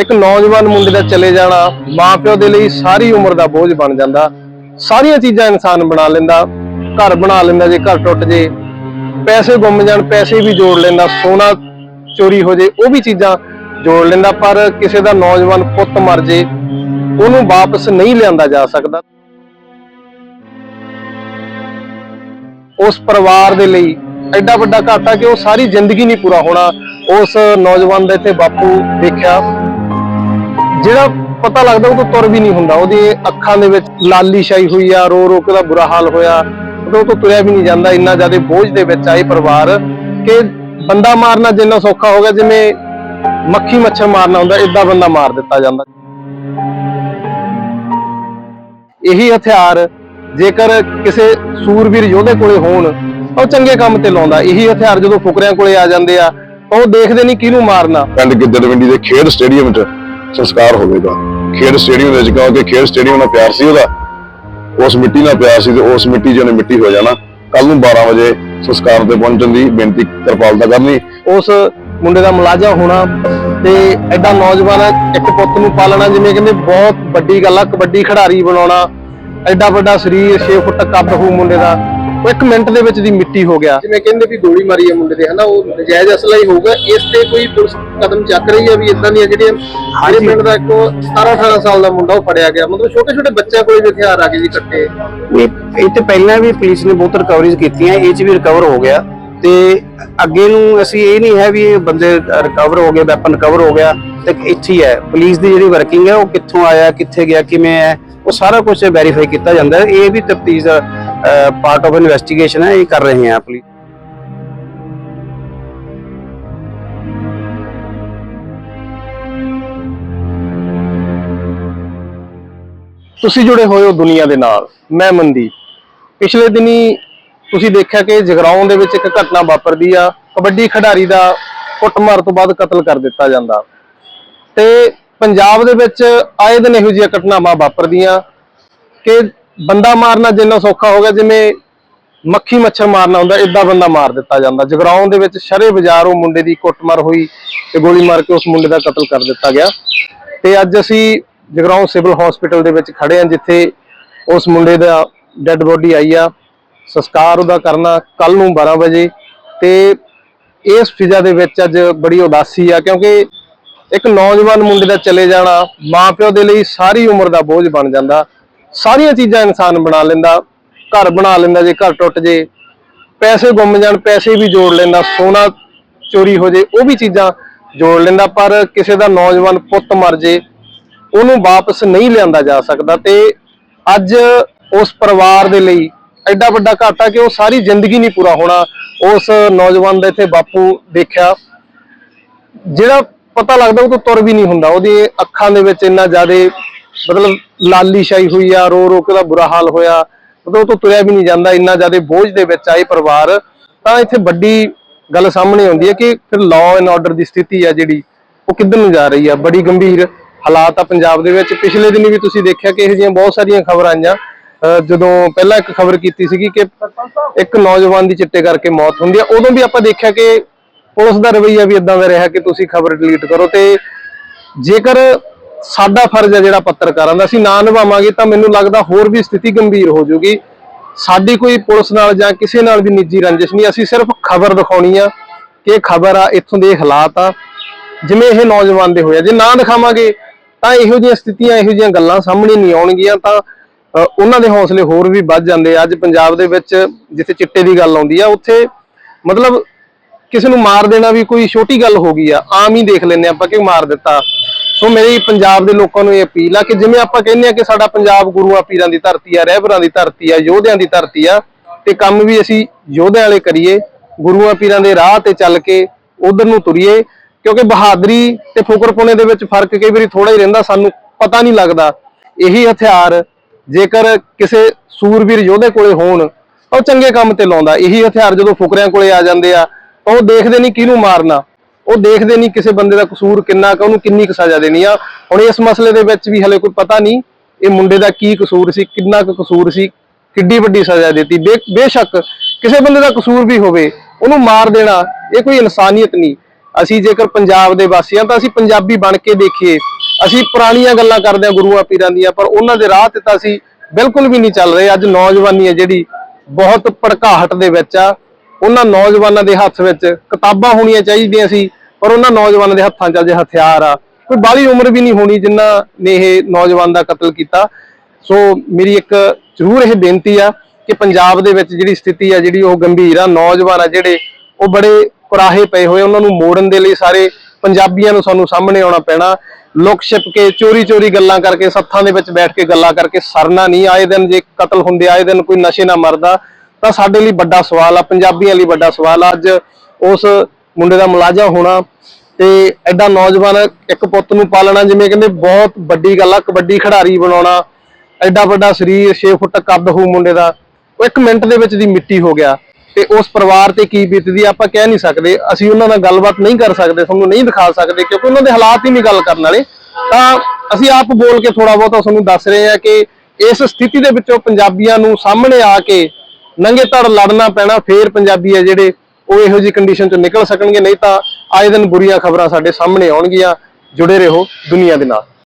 ਇੱਕ ਨੌਜਵਾਨ ਮੁੰਡੇ ਦਾ ਚਲੇ ਜਾਣਾ, ਮਾਪਿਓ ਦੇ ਲਈ ਸਾਰੀ ਉਮਰ ਦਾ ਬੋਝ ਬਣ ਜਾਂਦਾ। ਸਾਰੀਆਂ ਚੀਜ਼ਾਂ ਇਨਸਾਨ ਬਣਾ ਲੈਂਦਾ, ਘਰ ਬਣਾ ਲੈਂਦਾ, ਜੇ ਘਰ ਟੁੱਟ ਜੇ। ਪੈਸੇ ਗੁੰਮ ਜਾਣ, ਪੈਸੇ ਵੀ ਜੋੜ ਲੈਂਦਾ, ਸੋਨਾ ਚੋਰੀ ਹੋ ਜੇ, ਉਹ ਵੀ ਚੀਜ਼ਾਂ ਜੋੜ ਲੈਂਦਾ, ਪਰ ਕਿਸੇ ਦਾ ਨੌਜਵਾਨ ਪੁੱਤ ਮਰ ਜੇ, ਉਹਨੂੰ ਵਾਪਸ ਨਹੀਂ ਲਿਆਂਦਾ ਜਾ ਸਕਦਾ। ਉਸ ਪਰਿਵਾਰ ਦੇ ਲਈ ਐਡਾ ਵੱਡਾ ਘਾਟਾ ਕਿ ਉਹ ਸਾਰੀ ਜ਼ਿੰਦਗੀ ਨਹੀਂ ਪੂਰਾ ਹੋਣਾ। ਉਸ ਨੌਜਵਾਨ ਦਾ ਇੱਥੇ ਬਾਪੂ ਦੇਖਿਆ। ਜਿਹੜਾ ਪਤਾ ਲੱਗਦਾ ਉਹ ਤੋਂ ਤੁਰ ਵੀ ਨਹੀਂ ਹੁੰਦਾ। ਉਹਦੀ ਅੱਖਾਂ ਦੇ ਵਿੱਚ ਲਾਲੀ ਛਾਈ ਹੋਈ ਆ, ਰੋ ਰੋ ਕੇ ਉਹਦਾ ਬੁਰਾ ਹਾਲ ਹੋਇਆ। ਉਹ ਤੋਂ ਤੁਰਿਆ ਵੀ ਨਹੀਂ ਜਾਂਦਾ ਇੰਨਾ ਜ਼ਿਆਦਾ ਬੋਝ ਦੇ ਵਿੱਚ ਆਏ ਪਰਿਵਾਰ ਕਿ ਬੰਦਾ ਮਾਰਨਾ ਜਿੰਨਾ ਸੌਖਾ ਹੋ ਗਿਆ, ਜਿਵੇਂ ਮੱਖੀ ਮੱਛਰ ਮਾਰਨਾ ਹੁੰਦਾ ਇਦਾਂ ਬੰਦਾ ਮਾਰ ਦਿੱਤਾ ਜਾਂਦਾ। ਇਹੀ ਹਥਿਆਰ ਜੇਕਰ ਕਿਸੇ ਸੂਰਵੀਰ ਯੋਧੇ ਕੋਲੇ ਹੋਣ ਉਹ ਚੰਗੇ ਕੰਮ ਤੇ ਲਾਉਂਦਾ। ਇਹੀ ਹਥਿਆਰ ਜਦੋਂ ਫੁਕਰਿਆਂ ਕੋਲੇ ਆ ਜਾਂਦੇ ਆ, ਤਾਂ ਉਹ ਦੇਖਦੇ ਨਹੀਂ ਕਿਹਨੂੰ ਮਾਰਨਾ। ਪਿੰਡ ਗਿੱਦੜਵਿੰਡੀ ਦੇ ਖੇਡ ਸਟੇਡੀਅਮ 'ਚ ਸੰਸਕਾਰ ਹੋਵੇਗਾ। ਖੇਡ ਸਟੇਡੀਅਮ ਦੇ ਵਿੱਚ ਕਿਉਂਕਿ ਖੇਡ ਸਟੇਡੀਅਮ ਨਾਲ ਪਿਆਰ ਸੀ ਉਹਦਾ। ਉਸ ਮਿੱਟੀ ਨਾਲ ਪਿਆਰ ਸੀ ਤੇ ਉਸ ਮਿੱਟੀ 'ਚ ਮਿੱਟੀ ਹੋ ਜਾਣਾ। ਕੱਲ ਨੂੰ 12 ਵਜੇ ਸੰਸਕਾਰ ਤੇ ਪਹੁੰਚਣ ਦੀ ਬੇਨਤੀ ਕਿਰਪਾਲਤਾ ਕਰਨੀ। ਉਸ ਮੁੰਡੇ ਦਾ ਮੁਲਾਜ਼ਾ ਹੋਣਾ ਤੇ ਐਡਾ ਨੌਜਵਾਨ ਇੱਕ ਪੁੱਤ ਨੂੰ ਪਾਲਣਾ ਜਿਵੇਂ ਕਹਿੰਦੇ ਬਹੁਤ ਵੱਡੀ ਗੱਲ ਆ, ਕਬੱਡੀ ਖਿਡਾਰੀ ਬਣਾਉਣਾ। ਐਡਾ ਵੱਡਾ ਸਰੀਰ 6 ਫੁੱਟ ਕੱਦ ਹੋ ਮੁੰਡੇ ਦਾ। ਉਹ ਇੱਕ ਮਿੰਟ ਦੇ ਵਿੱਚ ਦੀ ਮਿੱਟੀ ਹੋ ਗਿਆ। ਜਿਵੇਂ ਕਹਿੰਦੇ ਵੀ ਗੋਲੀ ਮਾਰੀ ਹੈ ਮੁੰਡੇ ਦੇ ਹਨਾ ਉਹ ਨਜਾਇਜ਼ ਅਸਲਾ ਹੀ ਹੋਊਗਾ। ਇਸ ਤੇ ਕੋਈ ਪੁਲਿਸ ਕਦਮ ਚੱਕ ਰਹੀ ਹੈ ਵੀ ਇਦਾਂ ਦੀਆਂ ਜਿਹੜੀਆਂ ਜਿਹੜੇ ਪਿੰਡ ਦਾ ਇੱਕ 17 18 ਸਾਲ ਦਾ ਮੁੰਡਾ ਉਹ ਫੜਿਆ ਗਿਆ। ਮਤਲਬ ਛੋਟੇ ਛੋਟੇ ਬੱਚਿਆਂ ਕੋਲੇ ਵੀ ਹਥਿਆਰ ਆ ਗਏ ਜੀ ਕੱਟੇ ਇਹ ਇਹ ਤੇ ਪਹਿਲਾਂ ਵੀ ਪੁਲਿਸ ਨੇ ਬਹੁਤ ਰਿਕਵਰੀਜ਼ ਕੀਤੀਆਂ ਇਹ ਚ ਵੀ ਰਿਕਵਰ ਹੋ ਗਿਆ। ਤੇ ਅੱਗੇ ਨੂੰ ਅਸੀਂ ਇਹ ਨਹੀਂ ਹੈ ਵੀ ਇਹ ਬੰਦੇ ਰਿਕਵਰ ਹੋ ਗਏ ਵੈਪਨ ਰਿਕਵਰ ਹੋ ਗਿਆ। ਤੇ ਇੱਥੇ ਹੀ ਹੈ। ਪੁਲਿਸ ਦੀ ਜਿਹੜੀ ਵਰਕਿੰਗ ਹੈ ਉਹ ਕਿੱਥੋਂ ਆਇਆ ਕਿੱਥੇ ਗਿਆ ਕਿਵੇਂ ਹੈ ਉਹ ਸਾਰਾ ਕੁਝ ਵੈਰੀਫਾਈ ਕੀਤਾ ਜਾਂਦਾ ਹੈ। ਇਹ ਵੀ ਤਫਤੀਸ਼ ਪਾਰਟ ਆਫ ਇਨਵੈਸਟੀਗੇਸ਼ਨ ਹੈ, ਇਹ ਕਰ ਰਹੇ ਹਾਂ ਪੁਲਿਸ ਤੁਸੀਂ ਜੁੜੇ ਹੋਏ ਹੋ ਦੁਨੀਆ ਦੇ ਨਾਲ, ਮੈਂ ਮਨਦੀਪ। ਪਿਛਲੇ ਦਿਨੀ ਤੁਸੀਂ ਦੇਖਿਆ ਕਿ ਜਗਰਾਉਂ ਦੇ ਵਿੱਚ ਇੱਕ ਘਟਨਾ ਵਾਪਰਦੀ ਆ, ਕਬੱਡੀ ਖਿਡਾਰੀ ਦਾ ਕੁੱਟਮਾਰ ਤੋਂ ਬਾਅਦ ਕਤਲ ਕਰ ਦਿੱਤਾ ਜਾਂਦਾ। ਤੇ ਪੰਜਾਬ ਦੇ ਵਿੱਚ ਆਏ ਦਿਨ ਇਹੋ ਜਿਹੀਆਂ ਘਟਨਾਵਾਂ ਵਾਪਰਦੀਆਂ ਕਿ ਬੰਦਾ ਮਾਰਨਾ ਜਿੰਨਾ ਸੌਖਾ ਹੋ ਗਿਆ, ਜਿਵੇਂ ਮੱਖੀ ਮੱਛਰ ਮਾਰਨਾ ਹੁੰਦਾ ਇਦਾਂ ਬੰਦਾ ਮਾਰ ਦਿੱਤਾ ਜਾਂਦਾ। ਜਗਰਾਉਂ ਦੇ ਵਿੱਚ ਸ਼ਰੇ ਬਾਜ਼ਾਰ, ਉਹ ਮੁੰਡੇ ਦੀ ਕੁੱਟਮਾਰ ਹੋਈ ਤੇ ਗੋਲੀ ਮਾਰ ਕੇ ਉਸ ਮੁੰਡੇ ਦਾ ਕਤਲ ਕਰ ਦਿੱਤਾ ਗਿਆ। ਤੇ ਅੱਜ ਅਸੀਂ ਜਗਰਾਉਂ ਸਿਵਲ ਹਸਪੀਟਲ ਦੇ ਵਿੱਚ ਖੜੇ ਹਾਂ, ਜਿੱਥੇ ਉਸ ਮੁੰਡੇ ਦਾ ਡੈੱਡ ਬੋਡੀ ਆਈ ਆ। ਸੰਸਕਾਰ ਉਹਦਾ ਕਰਨਾ ਕੱਲ ਨੂੰ 12 ਵਜੇ। ਤੇ ਇਸ ਫਿਜ਼ਾ ਦੇ ਵਿੱਚ ਅੱਜ ਬੜੀ ਉਦਾਸੀ ਆ, ਕਿਉਂਕਿ ਇੱਕ ਨੌਜਵਾਨ ਮੁੰਡੇ ਦਾ ਚਲੇ ਜਾਣਾ ਮਾਪਿਓ ਦੇ ਲਈ ਸਾਰੀ ਉਮਰ ਦਾ ਬੋਝ ਬਣ ਜਾਂਦਾ। ਸਾਰੀਆਂ ਚੀਜ਼ਾਂ ਇਨਸਾਨ ਬਣਾ ਲੈਂਦਾ, ਘਰ ਬਣਾ ਲੈਂਦਾ, ਜੇ ਘਰ ਟੁੱਟ ਜੇ, ਪੈਸੇ ਗੁੰਮ ਜਾਣ, ਪੈਸੇ ਵੀ ਜੋੜ ਲੈਂਦਾ, ਸੋਨਾ ਚੋਰੀ ਹੋ ਜੇ, ਉਹ ਵੀ ਚੀਜ਼ਾਂ ਜੋੜ ਲੈਂਦਾ, ਪਰ ਕਿਸੇ ਦਾ ਨੌਜਵਾਨ ਪੁੱਤ ਮਰ ਜੇ, ਉਹਨੂੰ ਵਾਪਸ ਨਹੀਂ ਲਿਆਂਦਾ ਜਾ ਸਕਦਾ। ਤੇ ਅੱਜ ਉਸ ਪਰਿਵਾਰ ਦੇ ਲਈ ਐਡਾ ਵੱਡਾ ਘਾਟਾ ਕਿ ਉਹ ਸਾਰੀ ਜ਼ਿੰਦਗੀ ਨਹੀਂ ਪੂਰਾ ਹੋਣਾ, ਉਸ ਨੌਜਵਾਨ ਦਾ ਇੱਥੇ ਬਾਪੂ ਦੇਖਿਆ। ਜਿਹੜਾ ਪਤਾ ਲੱਗਦਾ ਉਹ ਤੋਂ ਤੁਰ ਵੀ ਨਹੀਂ ਹੁੰਦਾ, ਉਹਦੀ ਅੱਖਾਂ ਦੇ ਵਿੱਚ ਇੰਨਾ ਜ਼ਿਆਦਾ ਮਤਲਬ ਲਾਲੀ ਛਾਈ ਹੋਈ ਆ, ਰੋ ਰੋ ਕੇ ਉਹਦਾ ਬੁਰਾ ਹਾਲ ਹੋਇਆ। ਮਤਲਬ ਉਹ ਤੋਂ ਤੁਰਿਆ ਵੀ ਨਹੀਂ ਜਾਂਦਾ, ਇੰਨਾ ਜ਼ਿਆਦਾ ਬੋਝ ਦੇ ਵਿੱਚ ਆਏ ਪਰਿਵਾਰ। ਤਾਂ ਇੱਥੇ ਵੱਡੀ ਗੱਲ ਸਾਹਮਣੇ ਆਉਂਦੀ ਹੈ ਕਿ ਫਿਰ ਲਾਅ ਐਂਡ ਆਰਡਰ ਦੀ ਸਥਿਤੀ ਆ ਜਿਹੜੀ, ਉਹ ਕਿੱਧਰ ਨੂੰ ਜਾ ਰਹੀ ਆ? ਬੜੀ ਗੰਭੀਰ ਹਾਲਾਤ ਆ ਪੰਜਾਬ ਦੇ ਵਿੱਚ। ਪਿਛਲੇ ਦਿਨੀ ਵੀ ਤੁਸੀਂ ਦੇਖਿਆ ਕਿ ਇਹੋ ਜਿਹੀਆਂ ਬਹੁਤ ਸਾਰੀਆਂ ਖਬਰਾਂ ਆਈਆਂ। ਅਹ ਜਦੋਂ ਪਹਿਲਾਂ ਇੱਕ ਖਬਰ ਕੀਤੀ ਸੀਗੀ ਕਿ ਇੱਕ ਨੌਜਵਾਨ ਦੀ ਚਿੱਟੇ ਕਰਕੇ ਮੌਤ ਹੁੰਦੀ ਆ, ਉਦੋਂ ਵੀ ਆਪਾਂ ਦੇਖਿਆ ਕਿ ਪੁਲਿਸ ਦਾ ਰਵੱਈਆ ਵੀ ਇਦਾਂ ਦਾ ਰਿਹਾ ਕਿ ਤੁਸੀਂ ਖਬਰ ਡਿਲੀਟ ਕਰੋ ਤੇ ਜੇਕਰ ਸਾਡਾ ਫਰਜ਼ ਹੈ ਜਿਹੜਾ ਪੱਤਰਕਾਰਾਂ ਦਾ। ਅਸੀਂ ਨਾ ਨਿਭਾਵਾਂਗੇ ਤਾਂ ਮੈਨੂੰ ਲੱਗਦਾ ਹੋਰ ਵੀ ਸਥਿਤੀ ਗੰਭੀਰ ਹੋ ਜਾਊਗੀ। ਸਾਡੀ ਕੋਈ ਪੁਲਿਸ ਨਾਲ ਜਾਂ ਕਿਸੇ ਨਾਲ ਵੀ ਨਿੱਜੀ ਰੰਜਿਸ਼ ਨਹੀਂ। ਅਸੀਂ ਸਿਰਫ ਖਬਰ ਦਿਖਾਉਣੀ ਆ ਕਿ ਇਹ ਖਬਰ ਆ, ਇੱਥੋਂ ਦੇ ਹਾਲਾਤ ਆ। ਜਿਵੇਂ ਇਹ ਨੌਜਵਾਨ ਦੇ ਹੋਇਆ ਜੇ ਨਾ ਦਿਖਾਵਾਂਗੇ, ਤਾਂ ਇਹੋ ਜਿਹੀਆਂ ਸਥਿਤੀਆਂ, ਇਹੋ ਜਿਹੀਆਂ ਗੱਲਾਂ ਸਾਹਮਣੇ ਨਹੀਂ ਆਉਣਗੀਆਂ। ਤਾਂ ਉਹਨਾਂ ਦੇ ਹੌਸਲੇ ਹੋਰ ਵੀ ਵੱਧ ਜਾਂਦੇ ਆ। ਅੱਜ ਪੰਜਾਬ ਦੇ ਵਿੱਚ ਜਿੱਥੇ ਚਿੱਟੇ ਦੀ ਗੱਲ ਆਉਂਦੀ ਆ, ਉੱਥੇ ਮਤਲਬ ਕਿਸੇ ਨੂੰ ਮਾਰ ਦੇਣਾ ਵੀ ਕੋਈ ਛੋਟੀ ਗੱਲ ਹੋ ਗਈ ਆ। ਆਮ ਹੀ ਦੇਖ ਲੈਂਦੇ ਆਪਾਂ ਕਿ ਮਾਰ ਦਿੱਤਾ। ਸੋ ਮੇਰੀ ਪੰਜਾਬ ਦੇ ਲੋਕਾਂ ਨੂੰ ਇਹ ਅਪੀਲ ਆ ਕਿ ਜਿਵੇਂ ਆਪਾਂ ਕਹਿੰਦੇ ਆ ਕਿ ਸਾਡਾ ਪੰਜਾਬ ਗੁਰੂਆਂ ਪੀਰਾਂ ਦੀ ਧਰਤੀ ਆ, ਰਹਿਬਰਾਂ ਦੀ ਧਰਤੀ ਆ, ਯੋਧਿਆਂ ਦੀ ਧਰਤੀ ਆ, ਤੇ ਕੰਮ ਵੀ ਅਸੀਂ ਯੋਧਿਆਂ ਵਾਲੇ ਕਰੀਏ, ਗੁਰੂਆਂ ਪੀਰਾਂ ਦੇ ਰਾਹ ਤੇ ਚੱਲ ਕੇ ਉਧਰ ਨੂੰ ਤੁਰੀਏ, ਕਿਉਂਕਿ ਬਹਾਦਰੀ ਤੇ ਫੁਕਰਪੁਣੇ ਦੇ ਵਿੱਚ ਫ਼ਰਕ ਕਈ ਵਾਰੀ ਥੋੜਾ ਹੀ ਰਹਿੰਦਾ, ਸਾਨੂੰ ਪਤਾ ਨਹੀਂ ਲੱਗਦਾ। ਇਹੀ ਹਥਿਆਰ, ਜੇਕਰ ਕਿਸੇ ਸੂਰਵੀਰ ਯੋਧੇ ਕੋਲੇ ਹੋਣ ਉਹ ਚੰਗੇ ਕੰਮ ਤੇ ਲਾਉਂਦਾ। ਇਹੀ ਹਥਿਆਰ ਜਦੋਂ ਫੁਕਰਿਆਂ ਕੋਲੇ ਆ ਜਾਂਦੇ ਆ, ਤਾਂ ਉਹ ਦੇਖਦੇ ਨਹੀਂ ਕਿਹਨੂੰ ਮਾਰਨਾ। ਉਹ ਦੇਖਦੇ ਨਹੀਂ ਕਿਸੇ ਬੰਦੇ ਦਾ ਕਸੂਰ ਕਿੰਨਾ ਕੁ, ਉਹਨੂੰ ਕਿੰਨੀ ਕੁ ਸਜ਼ਾ ਦੇਣੀ ਆ। ਹੁਣ ਇਸ ਮਸਲੇ ਦੇ ਵਿੱਚ ਵੀ ਹਲੇ ਕੋਈ ਪਤਾ ਨਹੀਂ ਇਹ ਮੁੰਡੇ ਦਾ ਕੀ ਕਸੂਰ ਸੀ, ਕਿੰਨਾ ਕੁ ਕਸੂਰ ਸੀ, ਕਿੱਡੀ ਵੱਡੀ ਸਜ਼ਾ ਦਿੱਤੀ। ਬੇ- ਬੇਸ਼ੱਕ ਕਿਸੇ ਬੰਦੇ ਦਾ ਕਸੂਰ ਵੀ ਹੋਵੇ, ਉਹਨੂੰ ਮਾਰ ਦੇਣਾ, ਇਹ ਕੋਈ ਇਨਸਾਨੀਅਤ ਨਹੀਂ। ਅਸੀਂ ਜੇਕਰ ਪੰਜਾਬ ਦੇ ਵਾਸੀ ਹਾਂ ਤਾਂ ਅਸੀਂ ਪੰਜਾਬੀ ਬਣ ਕੇ ਦੇਖੀਏ। ਅਸੀਂ ਪੁਰਾਣੀਆਂ ਗੱਲਾਂ ਕਰਦੇ ਹਾਂ ਗੁਰੂਆਂ ਪੀਰਾਂ ਦੀਆਂ, ਪਰ ਉਹਨਾਂ ਦੇ ਰਾਹ ਤੇ ਤਾਂ ਅਸੀਂ ਬਿਲਕੁਲ ਵੀ ਨਹੀਂ ਚੱਲ ਰਹੇ। ਅੱਜ ਨੌਜਵਾਨੀ ਹੈ ਜਿਹੜੀ ਬਹੁਤ ਭੜਕਾਹਟ ਦੇ ਵਿੱਚ ਆ। ਉਹਨਾਂ ਨੌਜਵਾਨਾਂ ਦੇ ਹੱਥ ਵਿੱਚ ਕਿਤਾਬਾਂ ਹੋਣੀਆਂ ਚਾਹੀਦੀਆਂ ਸੀ। ਪਰ ਉਹਨਾਂ ਨੌਜਵਾਨਾਂ ਦੇ ਹੱਥਾਂ 'ਚ ਅਜੇ ਹਥਿਆਰ ਆ। ਕੋਈ ਬਾਹਲੀ ਉਮਰ ਵੀ ਨਹੀਂ ਹੋਣੀ ਜਿਨ੍ਹਾਂ ਨੇ ਇਹ ਨੌਜਵਾਨ ਦਾ ਕਤਲ ਕੀਤਾ। ਸੋ ਮੇਰੀ ਇੱਕ ਜ਼ਰੂਰ ਇਹ ਬੇਨਤੀ ਆ ਕਿ ਪੰਜਾਬ ਦੇ ਵਿੱਚ ਜਿਹੜੀ ਸਥਿਤੀ ਆ, ਜਿਹੜੀ ਉਹ ਗੰਭੀਰ ਆ, ਨੌਜਵਾਨ ਆ ਜਿਹੜੇ, ਉਹ ਬੜੇ ਕੁਰਾਹੇ ਪਏ ਹੋਏ ਉਹਨਾਂ ਨੂੰ ਮੋੜਨ ਦੇ ਲਈ ਸਾਰੇ ਪੰਜਾਬੀਆਂ ਨੂੰ ਸਾਨੂੰ ਸਾਹਮਣੇ ਆਉਣਾ ਪੈਣਾ। ਲੁਕ ਛਿਪ ਕੇ, ਚੋਰੀ ਚੋਰੀ ਗੱਲਾਂ ਕਰਕੇ, ਸੱਥਾਂ ਦੇ ਵਿੱਚ ਬੈਠ ਕੇ ਗੱਲਾਂ ਕਰਕੇ ਸਰਨਾ ਨਹੀਂ। ਆਏ ਦਿਨ ਜੇ ਕਤਲ ਹੁੰਦੇ, ਆਏ ਦਿਨ ਕੋਈ ਨਸ਼ੇ ਨਾ ਮਰਦਾ, ਤਾਂ ਸਾਡੇ ਲਈ ਵੱਡਾ ਸਵਾਲ ਆ, ਪੰਜਾਬੀਆਂ ਲਈ ਵੱਡਾ ਸਵਾਲ ਆ। ਅੱਜ ਉਸ ਮੁੰਡੇ ਦਾ ਮੁਲਾਜ਼ਮ ਹੋਣਾ ਤੇ ਐਡਾ ਨੌਜਵਾਨ ਇੱਕ ਪੁੱਤ ਨੂੰ ਪਾਲਣਾ ਜਿਵੇਂ ਕਹਿੰਦੇ ਬਹੁਤ ਵੱਡੀ ਗੱਲ ਆ, ਕਬੱਡੀ ਖਿਡਾਰੀ ਬਣਾਉਣਾ ਐਡਾ ਵੱਡਾ ਸਰੀਰ 6 ਫੁੱਟ ਕੱਦ ਹੋ ਮੁੰਡੇ ਦਾ, ਉਹ ਇੱਕ ਮਿੰਟ ਦੇ ਵਿੱਚ ਦੀ ਮਿੱਟੀ ਹੋ ਗਿਆ। ਤੇ ਉਸ ਪਰਿਵਾਰ ਤੇ ਕੀ ਬੀਤਦੀ ਆਪਾਂ ਕਹਿ ਨਹੀਂ ਸਕਦੇ, ਅਸੀਂ ਉਹਨਾਂ ਨਾਲ ਗੱਲਬਾਤ ਨਹੀਂ ਕਰ ਸਕਦੇ, ਤੁਹਾਨੂੰ ਨਹੀਂ ਦਿਖਾ ਸਕਦੇ, ਕਿਉਂਕਿ ਉਹਨਾਂ ਦੇ ਹਾਲਾਤ ਹੀ ਨਹੀਂ ਗੱਲ ਕਰਨ ਵਾਲੇ। ਤਾਂ ਅਸੀਂ ਆਪ ਬੋਲ ਕੇ ਥੋੜਾ ਬਹੁਤਾ ਤੁਹਾਨੂੰ ਦੱਸ ਰਹੇ ਹਾਂ ਕਿ ਇਸ ਸਥਿਤੀ ਦੇ ਵਿੱਚੋਂ ਪੰਜਾਬੀਆਂ ਨੂੰ ਸਾਹਮਣੇ ਆ ਕੇ ਨੰਗੇ ਧੜ ਲੜਨਾ ਪੈਣਾ, ਫੇਰ ਪੰਜਾਬੀ ਆ ਜਿਹੜੇ ਉਹ ਇਹੋ ਜਿਹੀ ਕੰਡੀਸ਼ਨ ਚੋਂ ਨਿਕਲ ਸਕਣਗੇ, ਨਹੀਂ ਤਾਂ ਆਏ ਦਿਨ ਬੁਰੀਆਂ ਖਬਰਾਂ ਸਾਡੇ ਸਾਹਮਣੇ ਆਉਣਗੀਆਂ। ਜੁੜੇ ਰਹੋ ਦੁਨੀਆ ਦੇ ਨਾਲ।